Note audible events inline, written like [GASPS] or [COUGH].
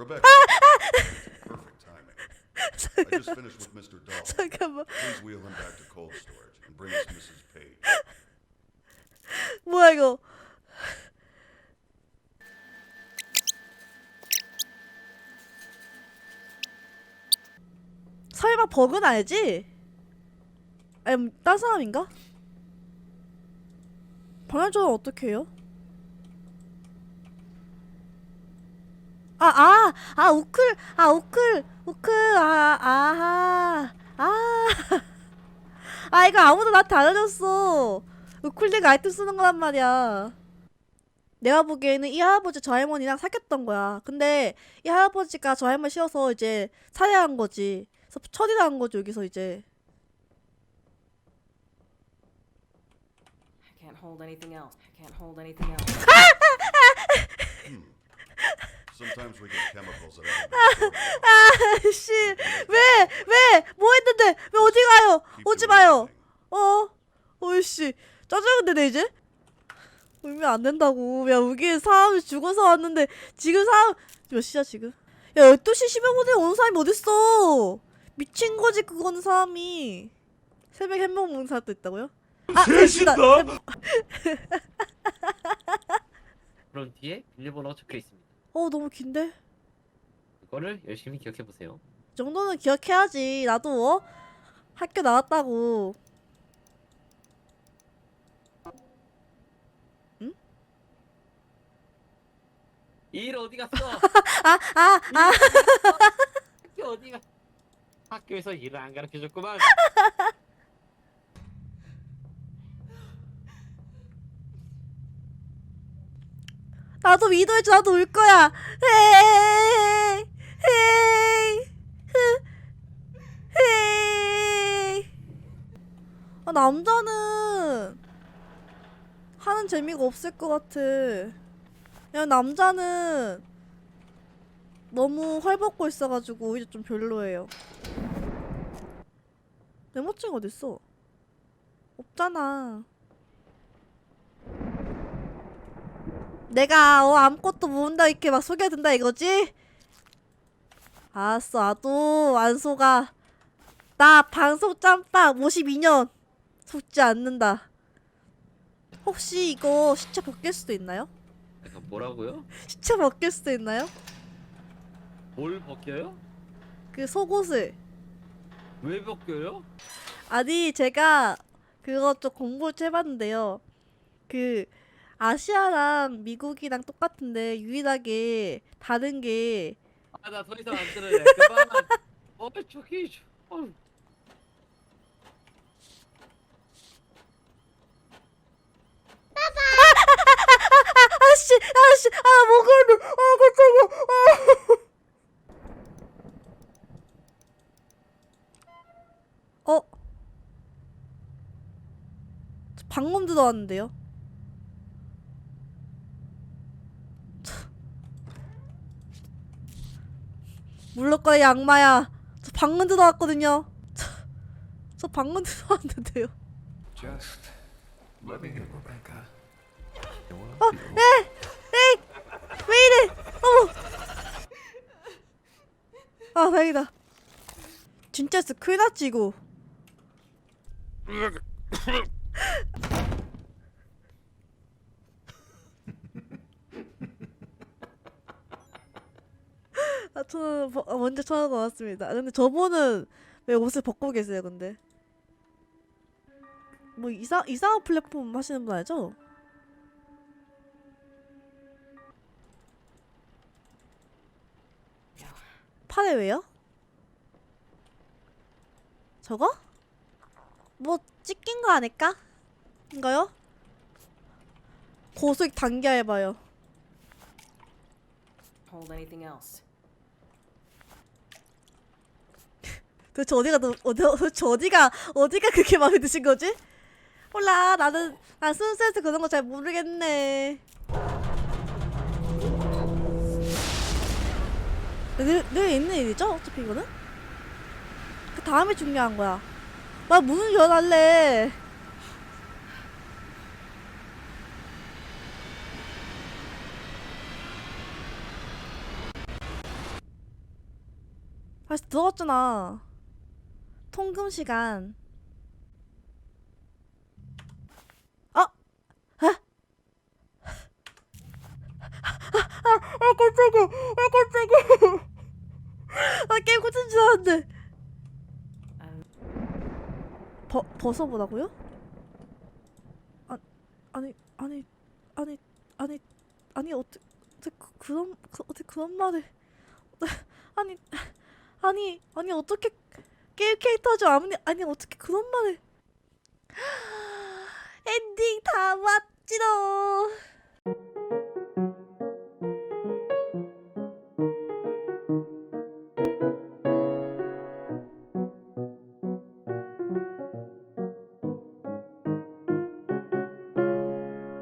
Rebecca. Perfect timing. I just finished with Mr. Dahl. 잠깐만. Please wheel him back to cold storage and bring us Mrs. Page. 뭐야 이거? 설마 버그는 알지? 아니 딴 사람인가? 방향 조절 어떻게 해요? 아, 아, 아, 우클, 아, 우클, 우클, 아, 아하, 아, [LAUGHS] 아, 이거 아무도 나한테 안 알려줬어. 우클릭 아이템 쓰는 거란 말이야. 내가 보기에는 이 할아버지 저 할머니랑 사귀었던 거야. 근데 이 할아버지가 저 할머니 싫어서 이제 살해한 거지. 그래서 처리를 한 거지, 여기서 이제. I can't hold anything else. I can't hold anything else. [LAUGHS] Sometimes we get chemicals that haven't [LAUGHS] 아, 씨. 왜, 왜, 뭐 했는데, 왜 어디 가요? 오지 마요. 어, 어이씨. 짜증인데, 이제? 울면 안 된다고. 야, 여기 사람이 죽어서 왔는데, 지금 사람, 몇 시야, 지금? 야, 12시 15분에 오는 사람이 어딨어? 미친 거지, 그거는 사람이. 새벽 햄버거 먹는 사람도 있다고요? 아, [LAUGHS] 됐다. 그럼 뒤에 비밀번호가 적혀 있습니다. 어, 너무 긴데? 그거를 열심히 기억해 보세요. 이 정도는 기억해야지. 나도, 어? 학교 나왔다고. 일 어디 갔어? [LAUGHS] 아, 아, 아. 학교 어디 가? 학교에서 일을 안 가르쳐 줬구만. [LAUGHS] 나도 위로해줘. 나도 울 거야. 헤이, 헤이, 흐, 헤이. 아, 남자는 하는 재미가 없을 것 같아. 야, 남자는 너무 헐벗고 있어가지고 오히려 좀 별로예요. 네모증 어딨어? 없잖아. 내가 어 아무것도 모른다 이렇게 막 속여든다 이거지? 알았어 나도 안 속아 나 방송 짬밥 52년 속지 않는다 혹시 이거 시체 벗길 수도 있나요? 약간 뭐라고요? [LAUGHS] 시체 벗길 수도 있나요? 뭘 벗겨요? 그 속옷을 왜 벗겨요? 아니 제가 그거 좀 공부 좀 해봤는데요 그 아시아랑 미국이랑 똑같은데 유일하게 다른 게 아 나 더 이상 안 들을래. 그만. 어 저기 저- 어. [LAUGHS] 아씨, 아씨, 아 목을, 아 깜짝이야. 아. 어? 저 방금 들어왔는데요. 물러거야 악마야. 저 방금 들어왔거든요. 저, 저 방금 [LAUGHS] 들어왔는데요. Just let me in, Rebecca. I will 어, help you. 에, 에이, 왜 이래? 어머. 아, 다행이다. 진짜 났 [LAUGHS] 저는 버- 아, 먼저 전화가 왔습니다. 아, 근데 저분은 왜 옷을 벗고 계세요, 근데? 뭐 이상 이상한 플랫폼 하시는 분 알죠? 팔에 왜요? 저거? 뭐 찍힌 거 아닐까? 인가요? 고수익 단기 해봐요. Hold anything else. 도대체 어디가 너, 어디 도대체 어디가 어디가 그렇게 마음에 드신 거지? 몰라 나는 난 순수해서 그런 거 잘 모르겠네. 늘, 늘 있는 일이죠? 어차피 이거는? 그 다음에 중요한 거야. 나 문을 열할래. 다시 들어갔잖아. 통금 시간. 아, 아, 아, 아, 깜짝이야, 아, 깜짝이야. 아, 게임 꽂힌 줄 알았는데. 버, 벗어보라고요? 아, 아니, 아니, 아니, 아니, 아니, 어떻게 그, 그런, 그, 어떻게 그런 말을. 아니, 아니, 아니, 어떻게 게임 캐릭터죠. 아무니 아니 어떻게 그런 말을. [GASPS] 엔딩 다 왔지롱.